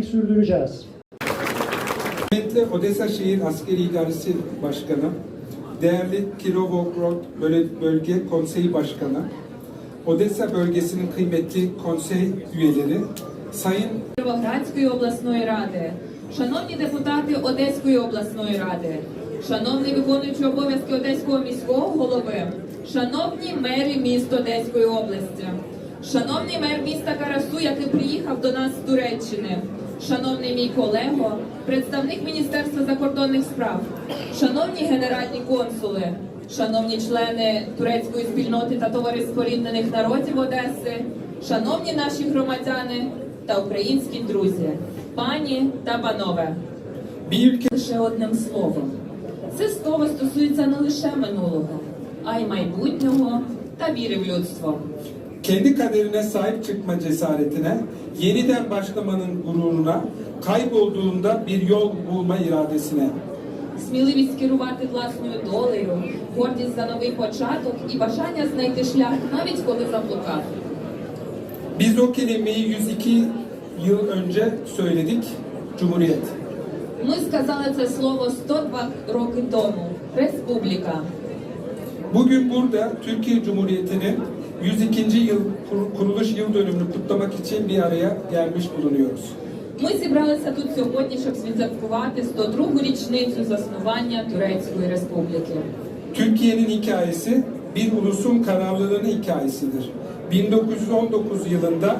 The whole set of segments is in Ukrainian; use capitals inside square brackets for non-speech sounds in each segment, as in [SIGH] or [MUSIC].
getirmeyi sürdüreceğiz. Kıymetli Odessa Şehir Askeri İdaresi Başkanı, değerli Kirovograd Bölge Konseyi Başkanı, Odessa bölgesinin kıymetli konsey üyeleri, Sayın Кіровоградської обласної ради, шановні депутати Одеської обласної ради, шановний виконуючий обов'язки Одеського міського голови, шановні мери міст Одеської області, шановний мер міста Карасу, який приїхав до нас з Туреччини, шановний мій колего, представник Міністерства закордонних справ, шановні генеральні консули, шановні члени турецької спільноти та товариство ріднених народів Одеси, шановні наші громадяни та українські друзі, пані та панове. ülke Лише одним словом. Це слово стосується не лише минулого, а й майбутнього та віри в людство. kendi kaderine sahip çıkma cesaretine, yeniden başlamanın gururuna, kaybolduğunda bir yol bulma iradesine, Сміливість керувати власною долею, гордість за новий початок і бажання знайти шлях, навіть коли заблукав. Biz o kelimeyi 102 yıl önce söyledik, Cumhuriyet. Ми сказали це слово 102 роки тому. Республіка. Bugün burada Türkiye Cumhuriyeti'nin 102. yıl kur- kuruluş yıl dönümünü kutlamak için bir araya gelmiş bulunuyoruz. Ми зібралися тут сьогодні, щоб відсвяткувати 102 річницю заснування Турецької Республіки. Türkiye'nin hikayesi bir ulusun kararlılığının hikayesidir. 1919 yılında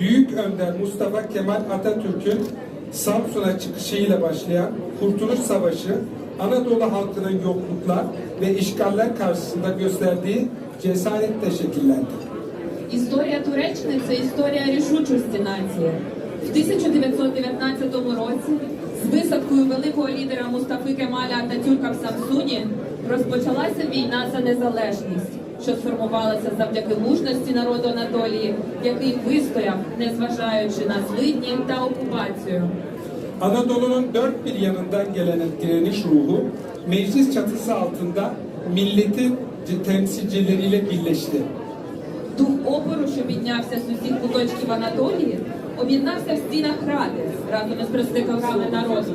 Büyük Önder Mustafa Kemal Atatürk'ün Samsun'a çıkışıyla başlayan Kurtuluş Savaşı Anadolu halkının yokluklar ve işgaller karşısında gösterdiği cesaretle şekillendi. Історія Туреччини це історія рішучості нації. В 1919 році з висадкою великого лідера Мустафи Кемаля Ататюрка в Самсуні розпочалася війна за незалежність, що сформувалася завдяки мужності народу Анатолії, який вистояв, незважаючи на злидні та окупацію. Anadolu'nun dört bir yanından gelen direniş ruhu meclis çatısı altında milletin temsilcileriyle birleşti. Дух опору, що піднявся з усіх куточків Анатолії, об'єднався в стінах Ради разом із представниками народу.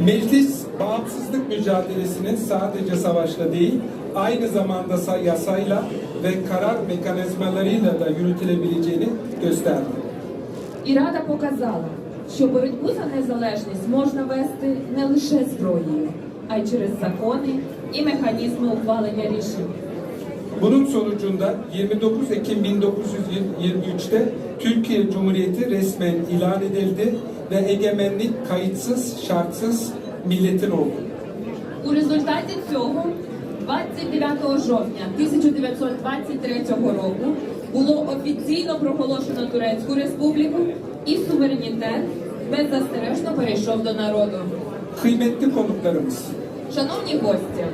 Meclis bağımsızlık mücadelesinin sadece savaşla değil, aynı zamanda yasayla ve karar mekanizmalarıyla da yürütülebileceğini gösterdi. І Рада показала, що боротьбу за незалежність можна вести не лише зброєю, а й через закони і механізми ухвалення рішень. Bunun sonucunda 29 Ekim 1923'te Türkiye Cumhuriyeti resmen ilan edildi ve egemenlik kayıtsız, şartsız milletin oldu. У результаті цього, 29 жовтня 1923 року, було офіційно проголошено Турецьку республіку і суверенітет беззастережно перейшов до народу. Kıymetli konuklarımız, Шановні гості,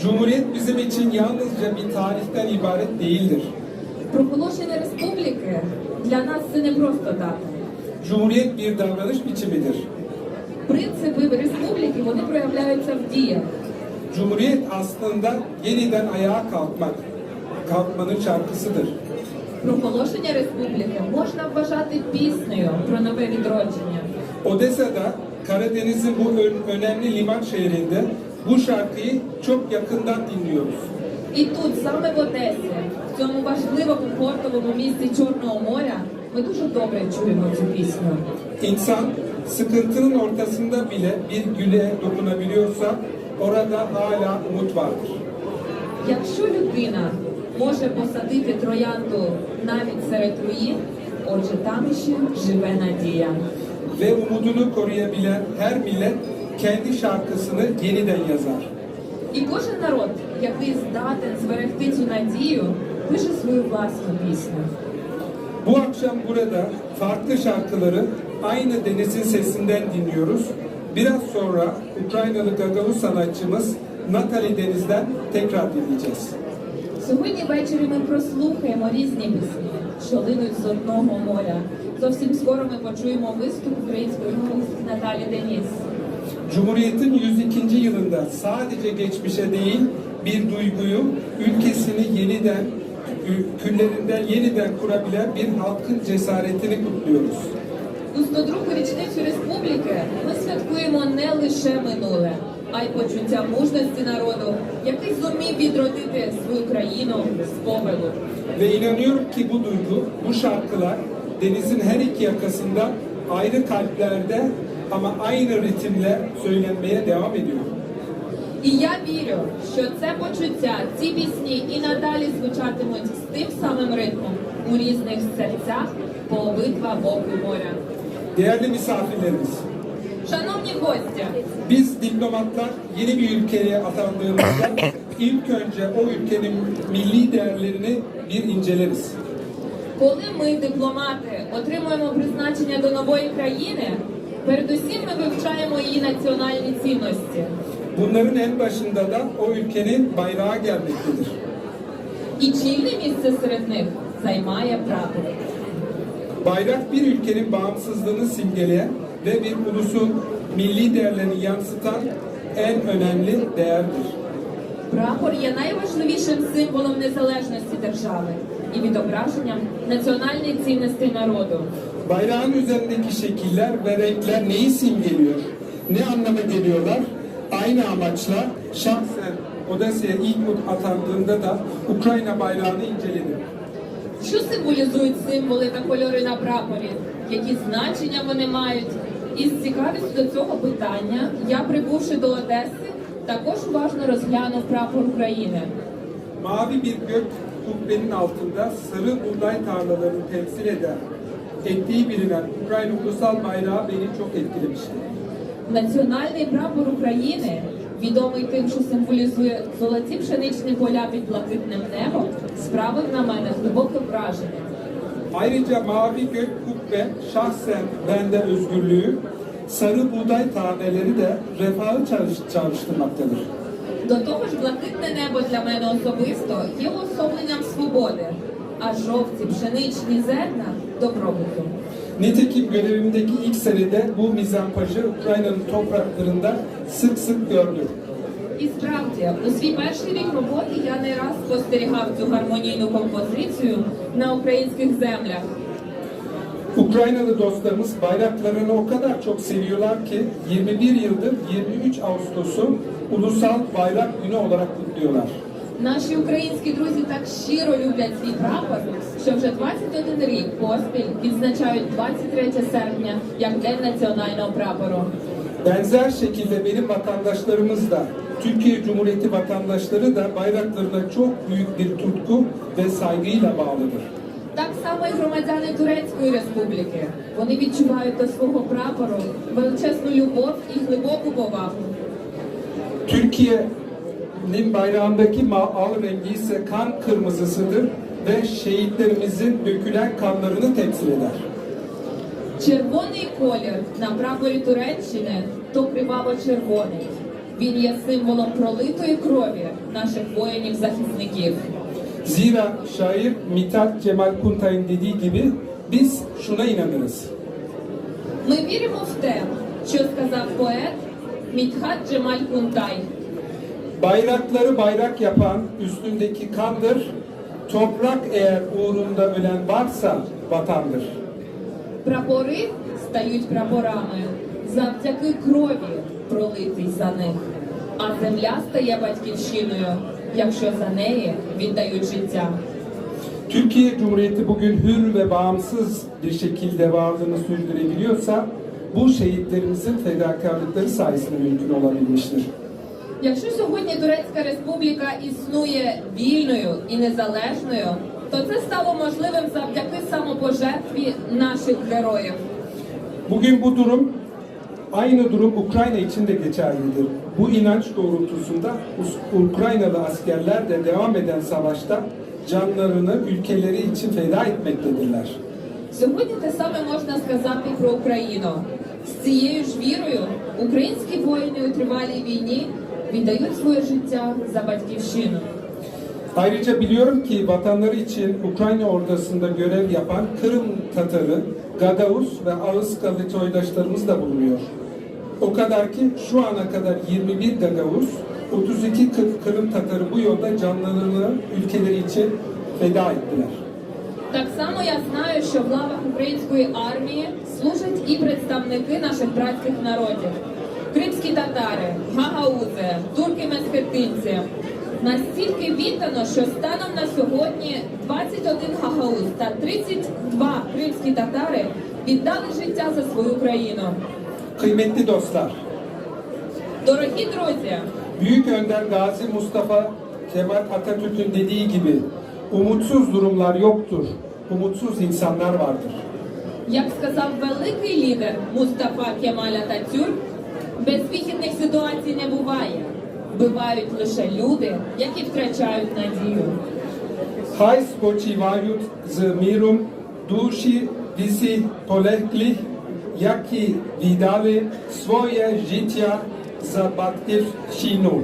Cumhuriyet bizim için yalnızca bir tarihten ibaret değildir. проголошення республіки для нас це не просто дата. Cumhuriyet bir davranış biçimidir. Принципи республіки вони проявляються в діях. Cumhuriyet aslında yeniden ayağa kalkmak, kalkmanın şarkısıdır. Проголошення республіки можна вважати піснею про нове відродження. Odessa'da Karadeniz'in bu ön- önemli liman şehrinde bu şarkıyı çok yakından dinliyoruz. І тут, саме в Одесі, в цьому важливому портовому місті Чорного моря, ми дуже добре чуємо цю пісню. İnsan sıkıntının ortasında bile bir güle dokunabiliyorsa orada hala umut vardır. Якщо людина може посадити троянду навіть серед руїн, отже там іще живе надія. Ve umudunu koruyabilen her millet kendi şarkısını yeniden yazar. І кожен народ, який здатен зберегти цю надію, пише свою власну пісню. Bu akşam burada farklı şarkıları aynı Deniz'in sesinden dinliyoruz. Biraz sonra Ukraynalı Gagavu sanatçımız Natalie Deniz'den tekrar dinleyeceğiz. Сьогодні ввечері ми прослухаємо різні пісні, що линуть з одного моря. Зовсім скоро ми почуємо виступ української артистки Наталі Деніс. Cumhuriyet'in 102. yılında sadece geçmişe değil bir duyguyu, ülkesini yeniden, ü- küllerinden yeniden kurabilen bir halkın cesaretini kutluyoruz. У 102-ту річницю республіки ми святкуємо не лише минуле, а й почуття мужності народу, який зумів відродити свою країну з попелу. Ve inanıyorum ki bu duygu, bu şarkılar denizin her iki yakasında ayrı kalplerde ama aynı ritimle söylenmeye devam ediyor. І я вірю, що це почуття, ці пісні і надалі звучатимуть з тим самим ритмом у різних серцях по обидва боки моря. Değerli misafirlerimiz, biz diplomatlar yeni bir ülkeye atandığımızda [COUGHS] ilk önce o ülkenin milli değerlerini bir inceleriz. коли ми, дипломати, отримуємо призначення до нової країни, передусім ми вивчаємо її національні цінності. Bunların en başında da o ülkenin bayrağı gelmektedir. І чільне місце серед них займає прапор. Bayrak bir ülkenin bağımsızlığını simgeleyen ve bir ulusun milli değerlerini yansıtan en önemli değerdir. Прапор є найважливішим символом незалежності держави і відображенням національних цінностей народу. Bayrağın üzerindeki şekiller ve renkler neyi simgeliyor? Ne anlama geliyorlar? Aynı amaçla şahsen Odesya'ya ilk mut atandığında da Ukrayna bayrağını inceledim. Що символізують символи та кольори на прапорі? Які значення вони мають? Із цікавістю до цього питання я, прибувши до Одеси, також уважно розглянув прапор України. Mavi bir gök kubbenin altında sarı buğday tarlalarını temsil eden, ettiği bilinen Ukrayna ulusal bayrağı beni çok etkilemişti. Національний прапор України, відомий тим, що символізує золоті пшеничні поля під блакитним небом, справив на мене глибоке враження. Ayrıca mavi gök kubbe şahsen bende özgürlüğü, sarı buğday taneleri de refahı çağrış- çağrıştırmaktadır. До того ж, блакитне небо для мене особисто є уособленням свободи, а жовті пшеничні зерна добробуту. Nitekim görevimdeki ilk senede bu mizampajı Ukrayna'nın topraklarında sık sık gördüm. І справді, у свій перший рік роботи я не раз спостерігав цю гармонійну композицію на українських землях. Ukraynalı dostlarımız bayraklarını o kadar çok seviyorlar ki 21 yıldır 23 Ağustos'u Ulusal Bayrak Günü olarak kutluyorlar. Наші українські друзі так щиро люблять свій прапор, що вже 21 рік поспіль відзначають 23 серпня як День національного прапору. Benzer şekilde benim vatandaşlarımız da Türkiye Cumhuriyeti vatandaşları da bayraklarına çok büyük bir tutku ve saygıyla bağlıdır. Так само і громадяни Турецької республіки. Вони відчувають до свого прапору величезну любов і глибоку повагу. Türkiye'nin bayrağındaki ma- al rengi ise kan kırmızısıdır ve şehitlerimizin dökülen kanlarını temsil eder. Червоний колір на прапорі Туреччини то криваво-червоний. Він є символом пролитої крові наших воїнів-захисників. Zira şair Mithat Cemal Kuntay'ın dediği gibi biz şuna inanırız. Ми віримо в те, що сказав поет Мітхат Джемаль Кунтай. Bayrakları bayrak yapan üstündeki kandır. Toprak eğer uğrunda ölen varsa vatandır. Прапори стають прапорами завдяки крові, пролитій за них. А земля стає батьківщиною, якщо за неї віддають життя. Türkiye Cumhuriyeti bugün hür ve bağımsız bir şekilde varlığını sürdürebiliyorsa bu şehitlerimizin fedakarlıkları sayesinde mümkün olabilmiştir. Якщо сьогодні Турецька Республіка існує вільною і незалежною, то це стало можливим завдяки самопожертві наших героїв. Bugün bu durum aynı durum Ukrayna için de geçerlidir. Bu inanç doğrultusunda Us- Ukraynalı askerler de devam eden savaşta canlarını ülkeleri için feda etmektedirler. Сьогодні те саме можна сказати про Україну. З цією ж вірою українські воїни у тривалій війні віддають своє життя за батьківщину. Ayrıca biliyorum ki vatanları için Ukrayna ordusunda görev yapan Kırım Tatarı, Gagavuz ve Ağızkalı soydaşlarımız da bulunuyor. O kadar ki şu ana kadar 21 Gagavuz, 32 Kı- Kırım Tatarı bu yolda canlarını ülkeleri için feda ettiler. Так само я знаю, що в лавах української армії служать і представники наших братських народів: кримські татари, гагаузи, турки месхетинці. Настільки віддано, що станом на сьогодні 21 гагауз та 32 кримські татари віддали життя за свою країну. Kıymetli dostlar, Дорогі друзі, Büyük Önder Gazi Mustafa Kemal Atatürk'ün dediği gibi umutsuz durumlar yoktur, umutsuz insanlar vardır. як сказав великий лідер Мустафа Кемаль Ататюрк, безвихідних ситуацій не буває. Бувають лише люди, які втрачають надію. хай спочивають з міром душі вісі полеглих, які віддали своє життя за батьківщину.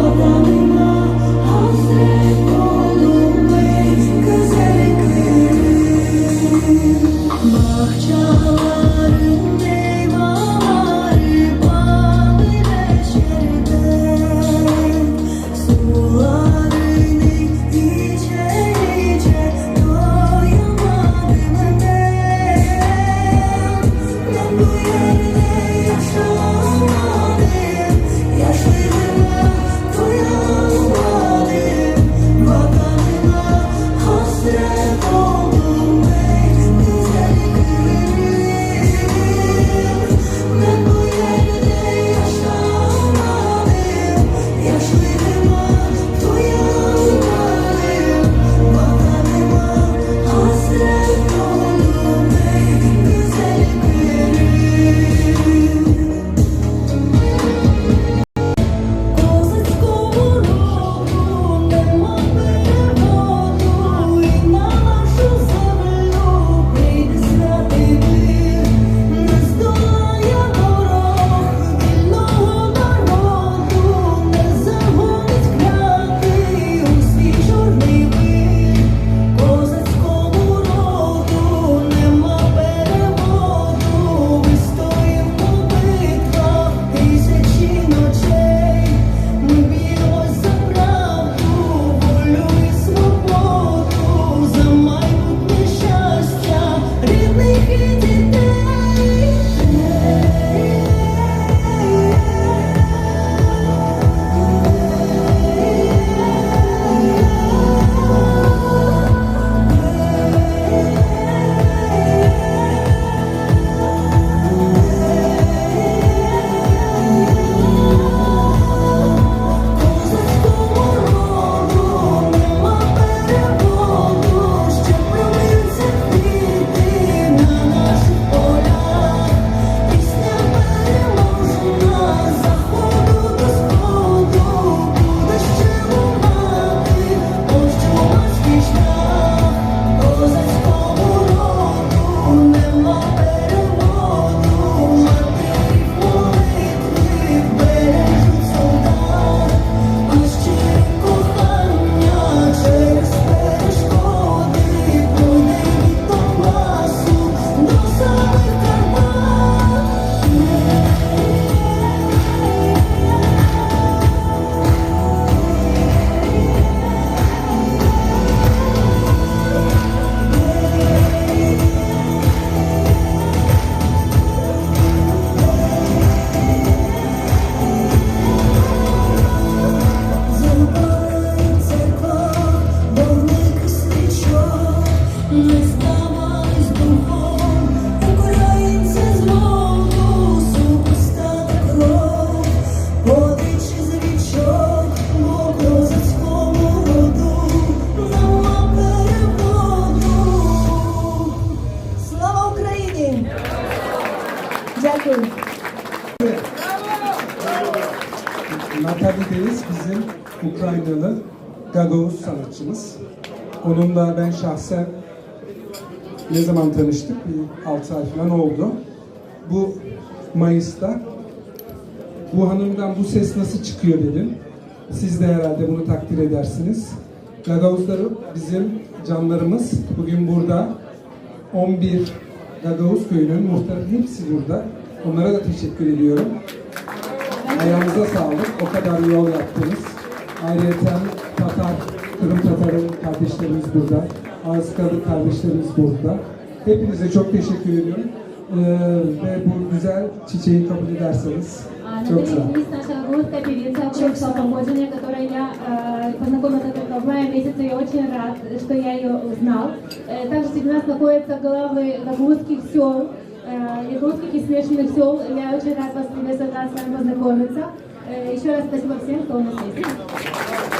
what the Gagavuz sanatçımız. Onunla ben şahsen ne zaman tanıştık? Bir 6 ay falan oldu. Bu Mayıs'ta bu hanımdan bu ses nasıl çıkıyor dedim. Siz de herhalde bunu takdir edersiniz. Gagavuzları bizim canlarımız. Bugün burada 11 Gagavuz köyünün muhtarı hepsi burada. Onlara da teşekkür ediyorum. Ayağınıza sağlık. O kadar yol yaptınız. Ayrıca Tatar, Kırım Tatar'ın kardeşlerimiz burada. Ağızkalı kardeşlerimiz burada. Hepinize çok teşekkür ediyorum. Ee, ve bu güzel çiçeği kabul ederseniz çok sağ olun. Наша русская певица Курса Помоджения, которой я э, познакомился только в мае месяце и очень рад, что я ее узнал. Э, также среди нас находятся главы гагузских сел, э, иркутских и смешанных сел. Я очень рад вас приветствовать, с вами познакомиться. Еще раз спасибо всем, кто у нас есть.